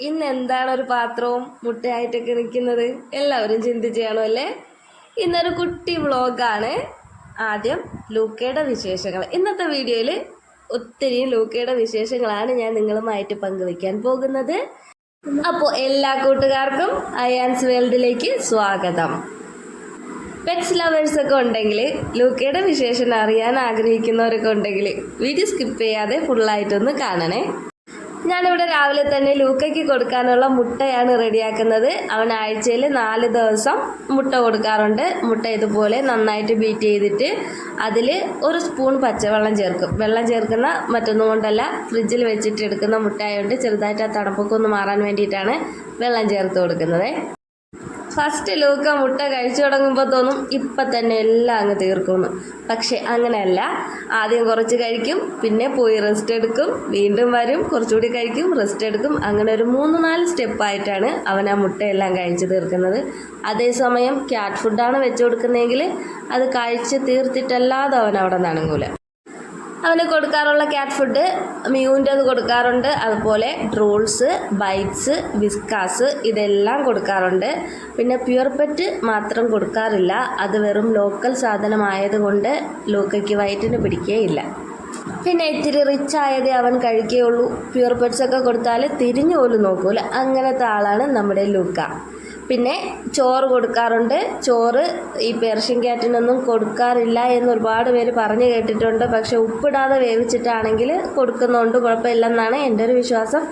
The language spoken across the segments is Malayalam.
ഇന്ന് എന്താണ് ഒരു പാത്രവും മുട്ടയായിട്ടൊക്കെ നിൽക്കുന്നത്? എല്ലാവരും ചിന്തിച്ച് കാണുമല്ലേ ഇന്നൊരു കുട്ടി വ്ളോഗാണ്. ആദ്യം ലൂക്കയുടെ വിശേഷങ്ങൾ. ഇന്നത്തെ വീഡിയോയിൽ ഒത്തിരി ലൂക്കയുടെ വിശേഷങ്ങളാണ് ഞാൻ നിങ്ങളുമായിട്ട് പങ്കുവയ്ക്കാൻ പോകുന്നത്. അപ്പോൾ എല്ലാ കൂട്ടുകാർക്കും അയാൻസ് വേൾഡിലേക്ക് സ്വാഗതം. പെറ്റ്സ് ലവേഴ്സ് ഒക്കെ ഉണ്ടെങ്കിൽ ലൂക്കയുടെ വിശേഷം അറിയാൻ ആഗ്രഹിക്കുന്നവരൊക്കെ ഉണ്ടെങ്കിൽ വീഡിയോ സ്കിപ്പ് ചെയ്യാതെ ഫുള്ളായിട്ടൊന്ന് കാണണേ. ഞാനിവിടെ രാവിലെ തന്നെ ലൂക്കയ്ക്ക് കൊടുക്കാനുള്ള മുട്ടയാണ് റെഡിയാക്കുന്നത്. അവൻ ആഴ്ചയിൽ നാല് ദിവസം മുട്ട കൊടുക്കാറുണ്ട്. മുട്ട ഇതുപോലെ നന്നായിട്ട് ബീറ്റ് ചെയ്തിട്ട് അതിൽ ഒരു സ്പൂൺ പച്ചവെള്ളം ചേർക്കും. വെള്ളം ചേർക്കുന്ന മറ്റൊന്നും കൊണ്ടല്ല ഫ്രിഡ്ജിൽ വെച്ചിട്ട് എടുക്കുന്ന മുട്ടയായതുകൊണ്ട് ചെറുതായിട്ട് ആ തണുപ്പൊക്കെ ഒന്ന് മാറാൻ വേണ്ടിയിട്ടാണ് വെള്ളം ചേർത്ത് കൊടുക്കുന്നത്. ഫസ്റ്റ് ലൂക്ക മുട്ട കഴിച്ചു തുടങ്ങുമ്പോൾ തോന്നും ഇപ്പം തന്നെ എല്ലാം അങ്ങ് തീർക്കുമെന്ന് പക്ഷെ അങ്ങനെയല്ല. ആദ്യം കുറച്ച് കഴിക്കും പിന്നെ പോയി റെസ്റ്റ് എടുക്കും വീണ്ടും വരും കുറച്ചുകൂടി കഴിക്കും റെസ്റ്റ് എടുക്കും. അങ്ങനെ ഒരു മൂന്ന് നാല് സ്റ്റെപ്പായിട്ടാണ് അവൻ ആ മുട്ടയെല്ലാം കഴിച്ച് തീർക്കുന്നത്. അതേസമയം ക്യാറ്റ് ഫുഡാണ് വെച്ച് കൊടുക്കുന്നതെങ്കിൽ അത് കഴിച്ച് തീർത്തിട്ടല്ലാതെ അവൻ അവിടെ നനങ്ങൂല അവന് കൊടുക്കാറുള്ള ക്യാറ്റ് ഫുഡ് മ്യൂന്റെത് കൊടുക്കാറുണ്ട്. അതുപോലെ ഡ്രോൾസ് ബൈറ്റ്സ് വിസ്കാസ് ഇതെല്ലാം കൊടുക്കാറുണ്ട്. പിന്നെ പ്യുർ പെറ്റ് മാത്രം കൊടുക്കാറില്ല. അത് വെറും ലോക്കൽ സാധനമായതുകൊണ്ട് ലൂക്കയ്ക്ക് വയറ്റിന് പിടിക്കുകയില്ല പിന്നെ ഇത്തിരി റിച്ച് ആയതേ അവൻ കഴിക്കുകയുള്ളൂ പ്യുർ പെറ്റ്സ് ഒക്കെ കൊടുത്താൽ തിരിഞ്ഞു പോലും നോക്കൂല. അങ്ങനത്തെ ആളാണ് നമ്മുടെ ലൂക്ക. പിന്നെ ചോറ് കൊടുക്കാറുണ്ട്. ചോറ് ഈ പേർഷ്യൻ ക്യാറ്റിനൊന്നും കൊടുക്കാറില്ല എന്ന് ഒരുപാട് പേര് പറഞ്ഞു കേട്ടിട്ടുണ്ട്. പക്ഷെ ഉപ്പിടാതെ വേവിച്ചിട്ടാണെങ്കിൽ കൊടുക്കുന്നുണ്ട് കുഴപ്പമില്ലെന്നാണ് എന്റെ ഒരു വിശ്വാസം.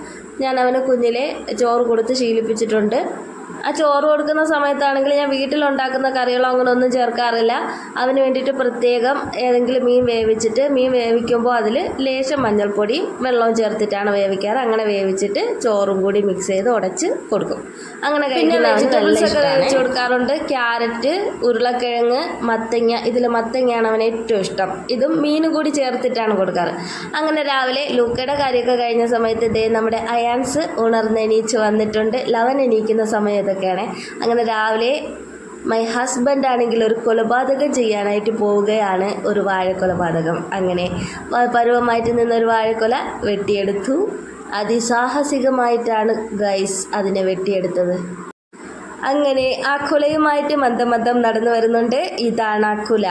ഞാൻ അവന് കുഞ്ഞിലെ ചോറ് കൊടുത്ത് ശീലിപ്പിച്ചിട്ടുണ്ട്. ആ ചോറ് കൊടുക്കുന്ന സമയത്താണെങ്കിൽ ഞാൻ വീട്ടിലുണ്ടാക്കുന്ന കറികളോ അങ്ങനെ ഒന്നും ചേർക്കാറില്ല. അതിന് വേണ്ടിയിട്ട് പ്രത്യേകം ഏതെങ്കിലും മീൻ വേവിച്ചിട്ട് മീൻ വേവിക്കുമ്പോൾ അതിൽ ലേശം മഞ്ഞൾപ്പൊടിയും വെള്ളവും ചേർത്തിട്ടാണ് വേവിക്കാറ്. അങ്ങനെ വേവിച്ചിട്ട് ചോറും കൂടി മിക്സ് ചെയ്ത് ഉടച്ച് കൊടുക്കും. അങ്ങനെ പിന്നെ വെജിറ്റബിൾസ് ഒക്കെ വേവിച്ച് കൊടുക്കാറുണ്ട്. ക്യാരറ്റ് ഉരുളക്കിഴങ്ങ് മത്തങ്ങ ഇതിൽ മത്തങ്ങയാണ് അവന് ഏറ്റവും ഇഷ്ടം. ഇതും മീനും കൂടി ചേർത്തിട്ടാണ് കൊടുക്കാറ്. അങ്ങനെ രാവിലെ ലൂക്കയുടെ കാര്യമൊക്കെ കഴിഞ്ഞ സമയത്ത് ഇതേ നമ്മുടെ അയാൻസ് ഉണർന്ന് എണീച്ച് വന്നിട്ടുണ്ട്. ലവൻ എണീക്കുന്ന സമയത്തൊക്കെയാണ് അങ്ങനെ രാവിലെ മൈ ഹസ്ബൻഡ് ആണെങ്കിൽ ഒരു കൊലപാതകം ചെയ്യാനായിട്ട് പോവുകയാണ് ഒരു വാഴക്കൊലപാതകം. അങ്ങനെ പരുവമായിട്ട് നിന്ന ഒരു വാഴക്കൊല വെട്ടിയെടുത്തു. അതിസാഹസികമായിട്ടാണ് ഗൈസ് അതിനെ വെട്ടിയെടുത്തത്. അങ്ങനെ ആ കുലയുമായിട്ട് മന്ദം മന്ദം നടന്നു വരുന്നുണ്ട്. ഇതാണ് ആ കുല.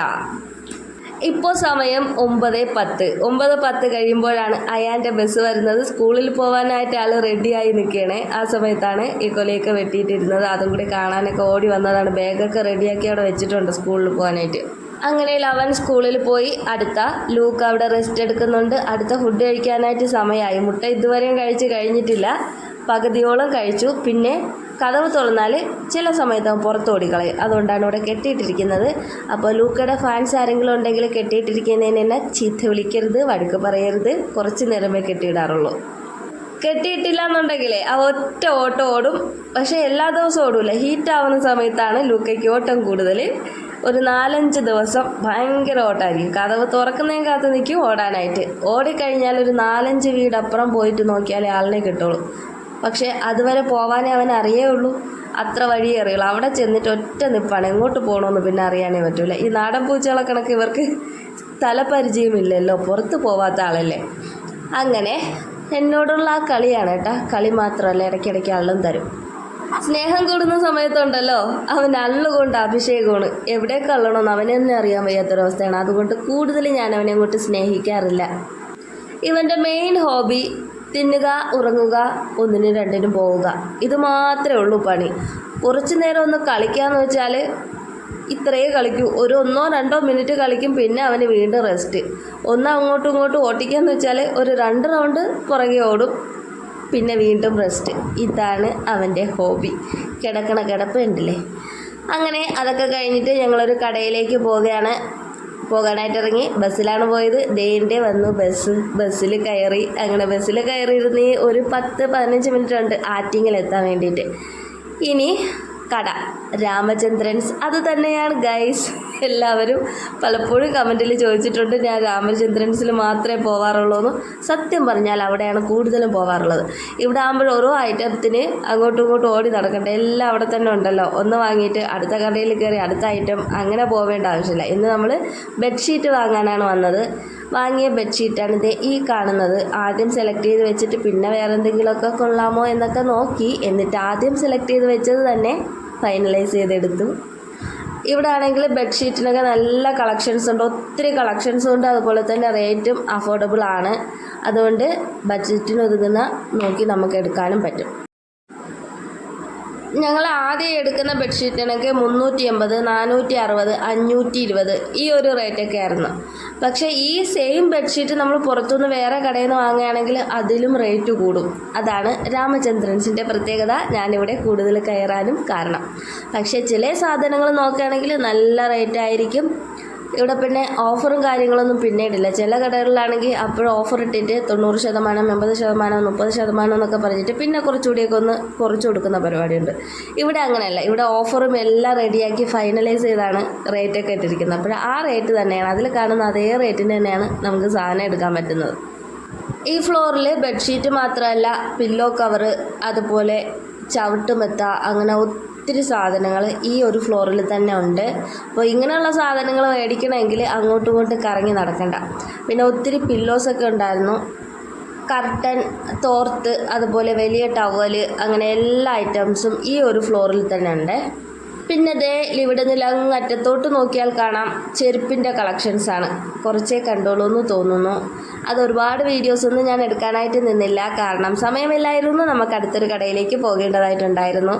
ഇപ്പോൾ സമയം ഒമ്പത് പത്ത്. ഒമ്പത് പത്ത് കഴിയുമ്പോഴാണ് അയാന്റെ ബസ് വരുന്നത്. സ്കൂളിൽ പോകാനായിട്ട് ആൾ റെഡിയായി നിൽക്കുകയാണ് ആ സമയത്താണ് ഈ കൊലയൊക്കെ വെട്ടിയിട്ടിരുന്നത്. അതും കൂടി കാണാനൊക്കെ ഓടി വന്നതാണ്. ബാഗൊക്കെ റെഡിയാക്കി അവിടെ വെച്ചിട്ടുണ്ട് സ്കൂളിൽ പോകാനായിട്ട് അങ്ങനെ ലവൻ സ്കൂളിൽ പോയി. അടുത്ത ലൂക്ക് അവിടെ റെസ്റ്റ് എടുക്കുന്നുണ്ട്. അടുത്ത ഫുഡ് കഴിക്കാനായിട്ട് സമയമായി. മുട്ട ഇതുവരെയും കഴിച്ച് കഴിഞ്ഞിട്ടില്ല. പകുതിയോളം കഴിച്ചു. പിന്നെ കഥവ് തുറന്നാൽ ചില സമയത്ത് അവൻ പുറത്ത് ഓടിക്കളയും അതുകൊണ്ടാണ് ഇവിടെ കെട്ടിയിട്ടിരിക്കുന്നത്. അപ്പോൾ ലൂക്കയുടെ ഫാൻസ് ആരെങ്കിലും ഉണ്ടെങ്കിൽ കെട്ടിയിട്ടിരിക്കുന്നതിന് തന്നെ ചീത്ത വിളിക്കരുത് വഴക്ക് പറയരുത്. കുറച്ച് നേരമേ കെട്ടിയിടാറുള്ളൂ. കെട്ടിയിട്ടില്ല എന്നുണ്ടെങ്കിലേ ആ ഒറ്റ ഓട്ടം ഓടും. പക്ഷേ എല്ലാ ദിവസവും ഹീറ്റ് ആവുന്ന സമയത്താണ് ലൂക്കയ്ക്ക് ഓട്ടം കൂടുതൽ ഒരു നാലഞ്ച് ദിവസം ഭയങ്കര ഓട്ടമായിരിക്കും കഥവ് തുറക്കുന്നതിന് കാത്ത് നിൽക്കും ഓടാനായിട്ട്. ഓടിക്കഴിഞ്ഞാൽ ഒരു നാലഞ്ച് വീടപ്പുറം പോയിട്ട് നോക്കിയാലേ ആളിനെ കിട്ടുള്ളൂ. പക്ഷേ അതുവരെ പോവാനേ അവൻ അറിയേ ഉള്ളൂ അത്ര വഴിയേ അറിയുള്ളൂ. അവിടെ ചെന്നിട്ട് ഒറ്റ നിപ്പാണ്. എങ്ങോട്ട് പോകണമെന്ന് പിന്നെ അറിയാനേ പറ്റൂല. ഈ നാടൻ പൂച്ചകളെ കണക്ക് ഇവർക്ക് സ്ഥലപരിചയമില്ലല്ലോ പുറത്ത് പോവാത്ത ആളല്ലേ. അങ്ങനെ എന്നോടുള്ള ആ കളിയാണ് കേട്ടാ. കളി മാത്രമല്ല ഇടയ്ക്കിടയ്ക്ക് അള്ളും തരും. സ്നേഹം കൂടുന്ന സമയത്തുണ്ടല്ലോ. അവൻ അള്ളുകൊണ്ട് അഭിഷേകമാണ്. എവിടെ കള്ളണമെന്ന് അവനെ തന്നെ അറിയാൻ വയ്യാത്തൊരവസ്ഥയാണ്. അതുകൊണ്ട് കൂടുതൽ ഞാൻ അവനെ അങ്ങോട്ട് സ്നേഹിക്കാറില്ല. ഇവന്റെ മെയിൻ ഹോബി തിന്നുക ഉറങ്ങുക ഒന്നിനും രണ്ടിനും പോവുക. ഇത് മാത്രമേ ഉള്ളൂ പണി. കുറച്ചു നേരം ഒന്ന് കളിക്കാന്ന് വെച്ചാൽ ഇത്രയേ കളിക്കൂ. ഒരു ഒന്നോ രണ്ടോ മിനിറ്റ് കളിക്കും പിന്നെ അവന് വീണ്ടും റെസ്റ്റ് ഒന്ന് അങ്ങോട്ടും ഇങ്ങോട്ടും ഓട്ടിക്കാന്ന് വെച്ചാൽ ഒരു രണ്ട് റൗണ്ട് പുറകെ ഓടും പിന്നെ വീണ്ടും റെസ്റ്റ് ഇതാണ് അവന്റെ ഹോബി കിടക്കണ കിടപ്പ് ഉണ്ടല്ലേ അങ്ങനെ അതൊക്കെ കഴിഞ്ഞിട്ട് ഞങ്ങളൊരു കടയിലേക്ക് പോവുകയാണ്. പോകാനായിട്ട് ഇറങ്ങി ബസ്സിലാണ് പോയത്. ദേന്റെ വന്നു ബസ്. ബസ്സിൽ കയറി. അങ്ങനെ ബസ്സിൽ കയറിയിരുന്ന് ഒരു പത്ത് പതിനഞ്ച് മിനിറ്റ് ഉണ്ട് ആറ്റിങ്ങിൽ എത്താൻ വേണ്ടിയിട്ട്. ഇനി കട. രാമചന്ദ്രൻസ്. അത് തന്നെയാണ് ഗൈസ്. എല്ലാവരും പലപ്പോഴും കമന്റിൽ ചോദിച്ചിട്ടുണ്ട് ഞാൻ രാമചന്ദ്രൻസിൽ മാത്രമേ പോവാറുള്ളൂ എന്ന് സത്യം പറഞ്ഞാൽ അവിടെയാണ് കൂടുതലും പോവാറുള്ളത്. ഇവിടെ ആകുമ്പോൾ ഓരോ ഐറ്റത്തിന് അങ്ങോട്ടും ഇങ്ങോട്ടും ഓടി നടക്കണ്ട. എല്ലാം അവിടെ തന്നെ ഉണ്ടല്ലോ. ഒന്ന് വാങ്ങിയിട്ട് അടുത്ത കടയിൽ കയറി അടുത്ത ഐറ്റം അങ്ങനെ പോവേണ്ട ആവശ്യമില്ല. ഇന്ന് നമ്മൾ ബെഡ്ഷീറ്റ് വാങ്ങാനാണ് വന്നത്. വാങ്ങിയ ബെഡ്ഷീറ്റാണ് ഇത് ഈ കാണുന്നത്. ആദ്യം സെലക്ട് ചെയ്ത് വെച്ചിട്ട് പിന്നെ വേറെ എന്തെങ്കിലുമൊക്കെ കൊള്ളാമോ എന്നൊക്കെ നോക്കി. എന്നിട്ട് ആദ്യം സെലക്ട് ചെയ്ത് വെച്ചത് തന്നെ ഫൈനലൈസ് ചെയ്തെടുത്തു. ഇവിടെ ആണെങ്കിൽ ബെഡ്ഷീറ്റിനൊക്കെ നല്ല കളക്ഷൻസ് ഉണ്ട്. ഒത്തിരി കളക്ഷൻസ് ഉണ്ട്. അതുപോലെ തന്നെ റേറ്റും അഫോർഡബിൾ ആണ്. അതുകൊണ്ട് ബഡ്ജറ്റിന് ഒതുങ്ങുന്ന നോക്കി നമുക്ക് എടുക്കാനും പറ്റും. ഞങ്ങൾ ആദ്യം എടുക്കുന്ന ബെഡ്ഷീറ്റിനൊക്കെ മുന്നൂറ്റി എൺപത് നാനൂറ്റി അറുപത് അഞ്ഞൂറ്റി ഇരുപത് ഈ ഒരു റേറ്റൊക്കെ ആയിരുന്നു. പക്ഷേ ഈ സെയിം ബെഡ്ഷീറ്റ് നമ്മൾ പുറത്തുനിന്ന് വേറെ കടയിൽ നിന്ന് വാങ്ങുകയാണെങ്കിൽ അതിലും റേറ്റ് കൂടും. അതാണ് രാമചന്ദ്രൻസിന്റെ പ്രത്യേകത. ഞാനിവിടെ കൂടുതൽ കയറാനും കാരണം. പക്ഷേ ചില സാധനങ്ങൾ നോക്കുകയാണെങ്കിൽ നല്ല റേറ്റ് ആയിരിക്കും. ഇവിടെ പിന്നെ ഓഫറും കാര്യങ്ങളൊന്നും പിന്നീടില്ല. ചില കടകളിലാണെങ്കിൽ അപ്പോഴും ഓഫർ ഇട്ടിട്ട് തൊണ്ണൂറ് ശതമാനം എൺപത് ശതമാനം മുപ്പത് ശതമാനം എന്നൊക്കെ പറഞ്ഞിട്ട് പിന്നെ കുറച്ചുകൂടിയൊക്കെ ഒന്ന് കുറച്ച് കൊടുക്കുന്ന പരിപാടിയുണ്ട്. ഇവിടെ അങ്ങനെയല്ല. ഇവിടെ ഓഫറും എല്ലാം റെഡിയാക്കി ഫൈനലൈസ് ചെയ്താണ് റേറ്റൊക്കെ ഇട്ടിരിക്കുന്നത്. അപ്പോൾ ആ റേറ്റ് തന്നെയാണ്. അതിൽ കാണുന്ന അതേ റേറ്റിന് തന്നെയാണ് നമുക്ക് സാധനം എടുക്കാൻ പറ്റുന്നത്. ഈ ഫ്ലോറിൽ ബെഡ്ഷീറ്റ് മാത്രമല്ല പില്ലോ കവറ് അതുപോലെ ചവിട്ടുമെത്ത അങ്ങനെ ഒത്തിരി സാധനങ്ങൾ ഈ ഒരു ഫ്ലോറിൽ തന്നെ ഉണ്ട്. അപ്പോൾ ഇങ്ങനെയുള്ള സാധനങ്ങൾ മേടിക്കണമെങ്കിൽ അങ്ങോട്ടും ഇങ്ങോട്ടും കറങ്ങി നടക്കണ്ട. പിന്നെ ഒത്തിരി പില്ലോസൊക്കെ ഉണ്ടായിരുന്നു. കർട്ടൻ തോർത്ത് അതുപോലെ വലിയ ടവൽ അങ്ങനെ എല്ലാ ഐറ്റംസും ഈ ഒരു ഫ്ലോറിൽ തന്നെ ഉണ്ട്. പിന്നെ ദേ ഇവിടെ നിന്ന് അറ്റത്തോട്ട് നോക്കിയാൽ കാണാം ചെരുപ്പിന്റെ കളക്ഷൻസാണ് കുറച്ചേ കണ്ടോളൂ എന്ന് തോന്നുന്നു. അത് ഒരുപാട് വീഡിയോസ് ഒന്നും ഞാൻ എടുക്കാനായിട്ട് നിന്നില്ല. കാരണം സമയമില്ലായിരുന്നു. നമുക്ക് അടുത്തൊരു കടയിലേക്ക് പോകേണ്ടതായിട്ടുണ്ടായിരുന്നു.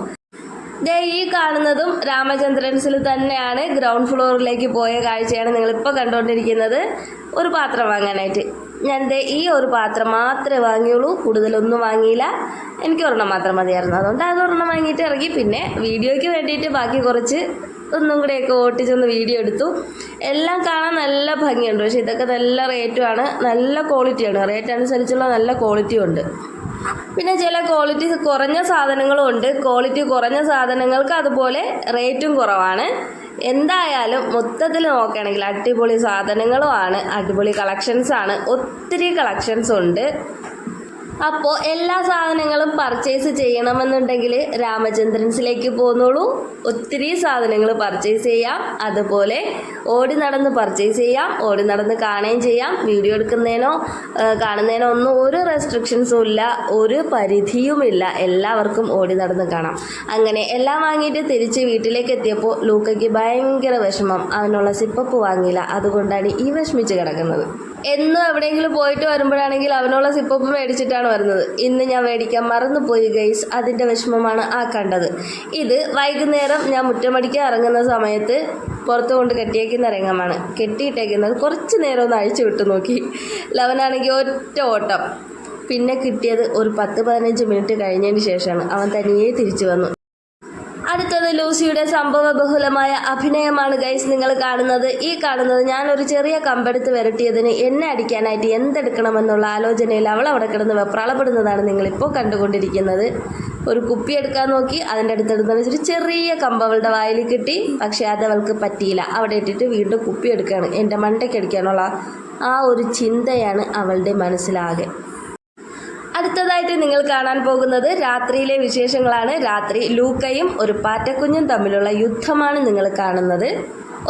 ദേ ഈ കാണുന്നതും രാമചന്ദ്രൻസിൽ തന്നെയാണ് ഗ്രൗണ്ട് ഫ്ലോറിലേക്ക് പോയ കാഴ്ചയാണ് നിങ്ങളിപ്പോൾ കണ്ടുകൊണ്ടിരിക്കുന്നത് ഒരു പാത്രം വാങ്ങാനായിട്ട്. ഞാൻ ദേ ഈ ഒരു പാത്രം മാത്രമേ വാങ്ങിയുള്ളൂ. കൂടുതലൊന്നും വാങ്ങിയില്ല. എനിക്ക് ഒരെണ്ണം മാത്രം മതിയായിരുന്നു. അതുകൊണ്ട് അത് ഒരെണ്ണം വാങ്ങിയിട്ട് ഇറങ്ങി. പിന്നെ വീഡിയോയ്ക്ക് വേണ്ടിയിട്ട് ബാക്കി കുറച്ച് ഒന്നും കൂടെയൊക്കെ ഓട്ടിച്ചൊന്ന് വീഡിയോ എടുത്തു. എല്ലാം കാണാൻ നല്ല ഭംഗിയുണ്ട്. പക്ഷേ ഇതൊക്കെ നല്ല റേറ്റുമാണ് നല്ല ക്വാളിറ്റിയാണ് റേറ്റ് അനുസരിച്ചുള്ള നല്ല ക്വാളിറ്റിയും ഉണ്ട്. പിന്നെ ചില ക്വാളിറ്റി കുറഞ്ഞ സാധനങ്ങളും ഉണ്ട്. ക്വാളിറ്റി കുറഞ്ഞ സാധനങ്ങൾക്ക് അതുപോലെ റേറ്റും കുറവാണ്. എന്തായാലും മൊത്തത്തിൽ നോക്കുകയാണെങ്കിൽ അടിപൊളി സാധനങ്ങളുമാണ് അടിപൊളി കളക്ഷൻസാണ് ഒത്തിരി കളക്ഷൻസ് ഉണ്ട്. അപ്പോൾ എല്ലാ സാധനങ്ങളും പർച്ചേസ് ചെയ്യണമെന്നുണ്ടെങ്കിൽ രാമചന്ദ്രൻസിലേക്ക് പോന്നോളൂ. ഒത്തിരി സാധനങ്ങൾ പർച്ചേസ് ചെയ്യാം. അതുപോലെ ഓടി നടന്ന് പർച്ചേസ് ചെയ്യാം. ഓടി നടന്ന് കാണുകയും ചെയ്യാം. വീഡിയോ എടുക്കുന്നതിനോ കാണുന്നതിനോ ഒന്നും ഒരു റെസ്ട്രിക്ഷൻസും ഇല്ല. ഒരു പരിധിയുമില്ല എല്ലാവർക്കും ഓടി നടന്ന് കാണാം. അങ്ങനെ എല്ലാം വാങ്ങിയിട്ട് തിരിച്ച് വീട്ടിലേക്ക് എത്തിയപ്പോൾ ലൂക്കയ്ക്ക് ഭയങ്കര വിഷമം. അവനുള്ള സിപ്പപ്പ് വാങ്ങിയില്ല. അതുകൊണ്ടാണ് ഈ വിഷമിച്ച് കിടക്കുന്നത്. എന്നും എവിടെയെങ്കിലും പോയിട്ട് വരുമ്പോഴാണെങ്കിൽ അവനുള്ള സിപ്പപ്പ് മേടിച്ചിട്ടാണ് വരുന്നത്. ഇന്ന് ഞാൻ മേടിക്കാൻ മറന്നുപോയി ഗൈസ് അതിന്റെ വിഷമമാണ് ആ കണ്ടത്. ഇത് വൈകുന്നേരം ഞാൻ മുറ്റമടിക്കാൻ ഇറങ്ങുന്ന സമയത്ത് പുറത്ത് കൊണ്ട് കെട്ടിയേക്കുന്ന രംഗമാണ്. കെട്ടിയിട്ടേക്കുന്നത് കുറച്ച് നേരം ഒന്ന് അഴിച്ചു വിട്ടു നോക്കി. ലവനാണെങ്കിൽ ഒറ്റ ഓട്ടം. പിന്നെ കിട്ടിയത് ഒരു പത്ത് പതിനഞ്ച് മിനിറ്റ് കഴിഞ്ഞതിന് ശേഷമാണ്. അവൻ തനിയെ തിരിച്ചു വന്നു. ലൂസിയുടെ സംഭവ ബഹുലമായ അഭിനയമാണ് ഗൈസ് നിങ്ങൾ കാണുന്നത്. ഈ കാണുന്നത് ഞാൻ ഒരു ചെറിയ കമ്പെടുത്ത് വരട്ടിയതിന് എന്നെ അടിക്കാനായിട്ട് എന്തെടുക്കണമെന്നുള്ള ആലോചനയിൽ അവൾ അവിടെ കിടന്ന് വെപ്രാളപ്പെടുന്നതാണ് നിങ്ങളിപ്പോൾ കണ്ടുകൊണ്ടിരിക്കുന്നത്. ഒരു കുപ്പി എടുക്കാൻ നോക്കി അതിന്റെ അടുത്തെടുത്ത് വെച്ചൊരു ചെറിയ കമ്പ് അവളുടെ വായിൽ കിട്ടി. പക്ഷേ അത് അവൾക്ക് പറ്റിയില്ല. അവിടെ ഇട്ടിട്ട് വീണ്ടും കുപ്പി എടുക്കുകയാണ്. എന്റെ മണ്ടയ്ക്ക് അടിക്കാനുള്ള ആ ഒരു ചിന്തയാണ് അവളുടെ മനസ്സിലാകെ. അടുത്തതായിട്ട് നിങ്ങൾ കാണാൻ പോകുന്നത് രാത്രിയിലെ വിശേഷങ്ങളാണ്. രാത്രി ലൂക്കയും ഒരു പാറ്റക്കുഞ്ഞും തമ്മിലുള്ള യുദ്ധമാണ് നിങ്ങൾ കാണുന്നത്.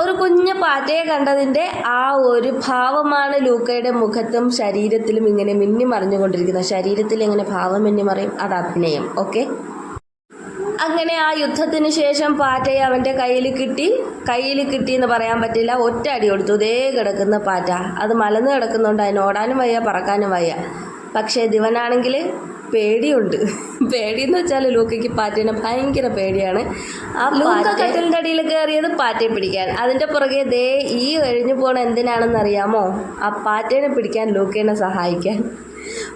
ഒരു കുഞ്ഞ് പാറ്റയെ കണ്ടതിന്റെ ആ ഒരു ഭാവമാണ് ലൂക്കയുടെ മുഖത്തും ശരീരത്തിലും ഇങ്ങനെ മിന്നി മറിഞ്ഞുകൊണ്ടിരിക്കുന്നത്. ശരീരത്തിൽ എങ്ങനെ ഭാവം മിന്നി മറിയും? അത് അഭിനയം. ഓക്കെ? അങ്ങനെ ആ യുദ്ധത്തിന് ശേഷം പാറ്റയെ അവന്റെ കയ്യിൽ കിട്ടി. കയ്യിൽ കിട്ടി എന്ന് പറയാൻ പറ്റില്ല. ഒറ്റ അടി കൊടുത്തു. ഇതേ കിടക്കുന്ന പാറ്റ. അത് മലന്ന് കിടക്കുന്നുണ്ട് അതിന് ഓടാനും വയ്യ പറക്കാനും വയ്യ. പക്ഷേ ദിവനാണെങ്കിൽ പേടിയുണ്ട്. പേടിയെന്ന് വെച്ചാൽ ലൂക്കയ്ക്ക് പാറ്റേനെ ഭയങ്കര പേടിയാണ്. ആ ലൂക്ക കട്ടിലിന്റെ അടിയിൽ കയറിയത് പാറ്റയെ പിടിക്കാൻ. അതിന്റെ പുറകെ ദേ ഈ കഴിഞ്ഞു പോണ എന്തിനാണെന്ന് അറിയാമോ ആ പാറ്റേനെ പിടിക്കാൻ ലൂക്കേനെ സഹായിക്കാൻ.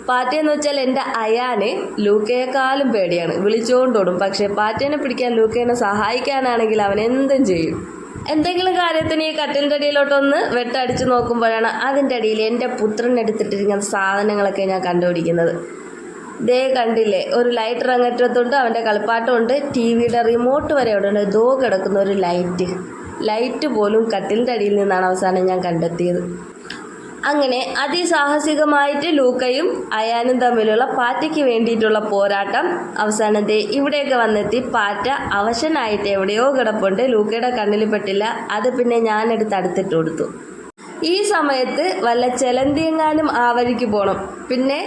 പാറ്റയെന്ന് വെച്ചാൽ എന്റെ അയാന് ലൂക്കയെക്കാളും പേടിയാണ്. വിളിച്ചുകൊണ്ടോടും പക്ഷേ പാറ്റേനെ പിടിക്കാൻ ലൂക്കേനെ സഹായിക്കാനാണെങ്കിൽ അവൻ എന്തും ചെയ്യും. എന്തെങ്കിലും കാര്യത്തിന് ഈ കട്ടിലിന്റെ അടിയിലോട്ടൊന്ന് വെട്ടടിച്ച് നോക്കുമ്പോഴാണ് അതിന്റെ അടിയിൽ എന്റെ പുത്രൻ എടുത്തിട്ടിരിക്കുന്ന സാധനങ്ങളൊക്കെ ഞാൻ കണ്ടുപിടിക്കുന്നത്. ദേ കണ്ടില്ലേ ഒരു ലൈറ്റ് അങ്ങറ്റത്തുണ്ട് അവന്റെ കളിപ്പാട്ടമുണ്ട്. ടി വിയുടെ റിമോട്ട് വരെ അവിടെ ഉണ്ട് ദോ കിടക്കുന്ന ഒരു ലൈറ്റ് ലൈറ്റ് പോലും കട്ടിലിന്റെ അടിയിൽ നിന്നാണ് അവസാനം ഞാൻ കണ്ടെത്തിയത്. അങ്ങനെ അതിസാഹസികമായിട്ട് ലൂക്കയും അയാനും തമ്മിലുള്ള പാറ്റയ്ക്ക് വേണ്ടിയിട്ടുള്ള പോരാട്ടം അവസാനത്തെ ഇവിടെയൊക്കെ വന്നെത്തി. പാറ്റ അവശനായിട്ട് എവിടെയോ കിടപ്പുണ്ട്. ലൂക്കയുടെ കണ്ണിൽ പെട്ടില്ല. അത് പിന്നെ ഞാനെടുത്ത് അടുത്തിട്ട് കൊടുത്തു. ഈ സമയത്ത് വല്ല ചെലന്തിയെങ്ങാനും ആ വഴിക്ക് പോകണം പിന്നെ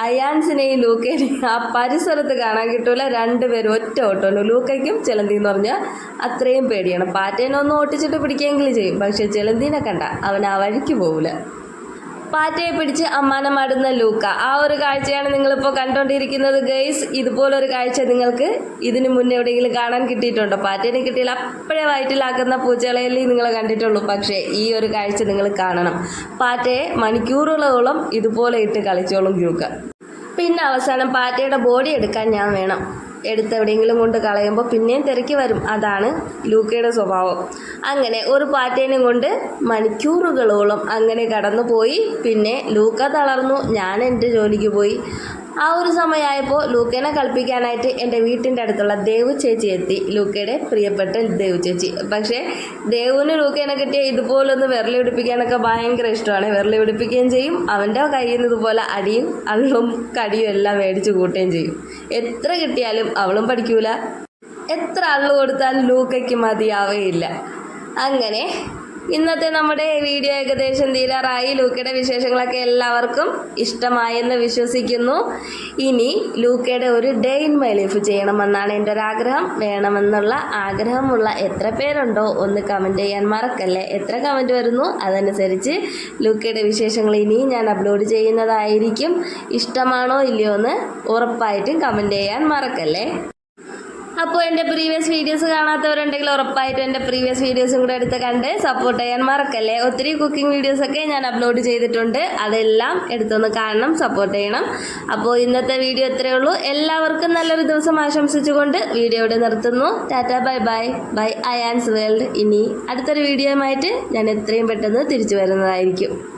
അയാൻസിനെയും ലൂക്കേനെയും ആ പരിസരത്ത് കാണാൻ കിട്ടൂല. രണ്ടുപേരും ഒറ്റ ഓട്ടമാണ്. ലൂക്കയ്ക്കും ചെലന്തി എന്ന് പറഞ്ഞാൽ അത്രയും പേടിയാണ്. പാറ്റേനെ ഒന്ന് ഓട്ടിച്ചിട്ട് പിടിക്കുകയെങ്കിലും ചെയ്യും. പക്ഷെ ചെലന്തീനെ കണ്ട അവൻ ആ വഴിക്ക് പോകില്ല പാറ്റയെ പിടിച്ച് അമ്മാനമാടുന്ന ലൂക്ക. ആ ഒരു കാഴ്ചയാണ് നിങ്ങളിപ്പോൾ കണ്ടുകൊണ്ടിരിക്കുന്നത് ഗൈസ് ഇതുപോലൊരു കാഴ്ച നിങ്ങൾക്ക് ഇതിനു മുന്നേ എവിടെയെങ്കിലും കാണാൻ കിട്ടിയിട്ടുണ്ടോ? പാറ്റേനെ കിട്ടിയാൽ അപ്പോഴേ വയറ്റിലാക്കുന്ന പൂച്ചകളെയല്ലേ നിങ്ങൾ കണ്ടിട്ടുള്ളൂ. പക്ഷേ ഈ ഒരു കാഴ്ച നിങ്ങൾ കാണണം. പാറ്റയെ മണിക്കൂറുകളോളം ഇതുപോലെ ഇട്ട് കളിച്ചോളും ലൂക്ക. പിന്നെ അവസാനം പാറ്റയുടെ ബോഡി എടുക്കാൻ ഞാൻ വേണം. എടുത്ത് എവിടെയെങ്കിലും കൊണ്ട് കളയുമ്പോൾ പിന്നെയും തിരക്കി വരും. അതാണ് ലൂക്കയുടെ സ്വഭാവം. അങ്ങനെ ഒരു പാറ്റേനും കൊണ്ട് മണിക്കൂറുകളോളം അങ്ങനെ കടന്നുപോയി. പിന്നെ ലൂക്ക തളർന്നു. ഞാൻ എന്റെ ജോലിക്ക് പോയി. ആ ഒരു സമയമായപ്പോൾ ലൂക്കേനെ കളിപ്പിക്കാനായിട്ട് എന്റെ വീട്ടിന്റെ അടുത്തുള്ള ദേവ് ചേച്ചി എത്തി. ലൂക്കയുടെ പ്രിയപ്പെട്ട ദേവ് ചേച്ചി. പക്ഷേ ദേവുവിന് ലൂക്കേനെ കിട്ടിയ ഇതുപോലൊന്ന് വിരലി പിടിപ്പിക്കാനൊക്കെ ഭയങ്കര ഇഷ്ടമാണ്. വിരലി പിടിപ്പിക്കുകയും ചെയ്യും. അവന്റെ കയ്യിൽ നിന്ന് ഇതുപോലെ അടിയും അള്ളും കടിയും എല്ലാം മേടിച്ച് കൂട്ടുകയും ചെയ്യും. എത്ര കിട്ടിയാലും അവളും പഠിക്കൂല. എത്ര അള്ളു കൊടുത്താലും ലൂക്കയ്ക്ക് മതിയാവേയില്ല. അങ്ങനെ ഇന്നത്തെ നമ്മുടെ വീഡിയോ ഏകദേശം തീരാറായി. ലൂക്കയുടെ വിശേഷങ്ങളൊക്കെ എല്ലാവർക്കും ഇഷ്ടമായെന്ന് വിശ്വസിക്കുന്നു. ഇനി ലൂക്കയുടെ ഒരു ഡേ ഇൻ മൈ ലൈഫ് ചെയ്യണമെന്നാണ് എന്റെ ആഗ്രഹം. വേണമെന്നുള്ള ആഗ്രഹമുള്ള എത്ര പേരുണ്ടോ ഒന്ന് കമന്റ് ചെയ്യാൻ മറക്കല്ലേ? എത്ര കമന്റ് വരുന്നു? അതനുസരിച്ച് ലൂക്കയുടെ വിശേഷങ്ങൾ ഇനിയും ഞാൻ അപ്ലോഡ് ചെയ്യുന്നതായിരിക്കും. ഇഷ്ടമാണോ ഇല്ലയോ എന്ന് ഉറപ്പായിട്ടും കമന്റ് ചെയ്യാൻ മറക്കല്ലേ? അപ്പോൾ എന്റെ പ്രീവിയസ് വീഡിയോസ് കാണാത്തവരുണ്ടെങ്കിൽ ഉറപ്പായിട്ടും എന്റെ പ്രീവിയസ് വീഡിയോസും കൂടെ എടുത്ത് കണ്ട് സപ്പോർട്ട് ചെയ്യാൻ മറക്കല്ലേ? ഒത്തിരി കുക്കിംഗ് വീഡിയോസൊക്കെ ഞാൻ അപ്ലോഡ് ചെയ്തിട്ടുണ്ട്. അതെല്ലാം എടുത്തൊന്ന് കാണണം സപ്പോർട്ട് ചെയ്യണം. അപ്പോൾ ഇന്നത്തെ വീഡിയോ ഇത്രയേ ഉള്ളൂ. എല്ലാവർക്കും നല്ലൊരു ദിവസം ആശംസിച്ചുകൊണ്ട് വീഡിയോ ഇവിടെ നിർത്തുന്നു. Tata bye bye bye Ayaan's world ഇനി അടുത്തൊരു വീഡിയോയുമായിട്ട് ഞാൻ എത്രയും പെട്ടെന്ന് തിരിച്ചു വരുന്നതായിരിക്കും.